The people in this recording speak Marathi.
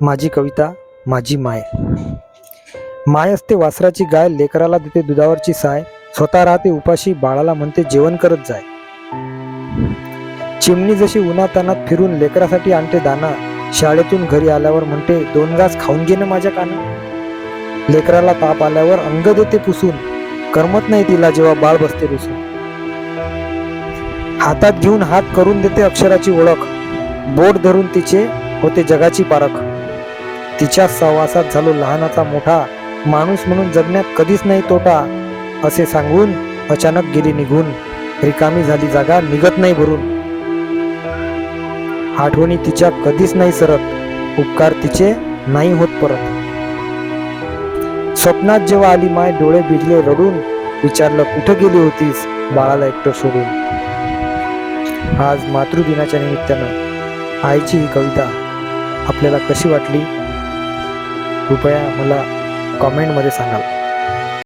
माझी कविता माझी माय. माय असते वासराची गाय लेकराला देते दुधावरची साय. स्वतः राहते उपाशी बाळाला म्हणते जेवण करत जाय. चिमणी जशी उन्हातानात फिरून लेकरासाठी आणते दाना. शाळेतून घरी आल्यावर म्हणते दोन घास खाऊन घे ना माझ्या काना. लेकराला ताप आल्यावर अंग देते पुसून. करमत नाही तिला जेव्हा बाळ बसते रुसून हातात घेऊन हात करून देते अक्षराची ओळख. बोट धरून तिचे होते जगाची पारख. तिच्या सहवासात झालो लहानाचा मोठा माणूस म्हणून जगण्यात कधीच नाही तोटा असे सांगून अचानक गेली निघून. रिकामी झाली जागा निघत नाही भरून. आठवणी तिच्या कधीच नाही सरत उपकार तिचे नाही होत परत. स्वप्नात जेव्हा आली माय डोळे भिजले रडून विचारलं कुठं गेली होतीस? बाळाला एकटं सोडून. आज मातृदिनाच्या निमित्तानं आईची ही कविता आपल्याला कशी वाटली? कृपया मला कॉमेंटमध्ये सांगाल.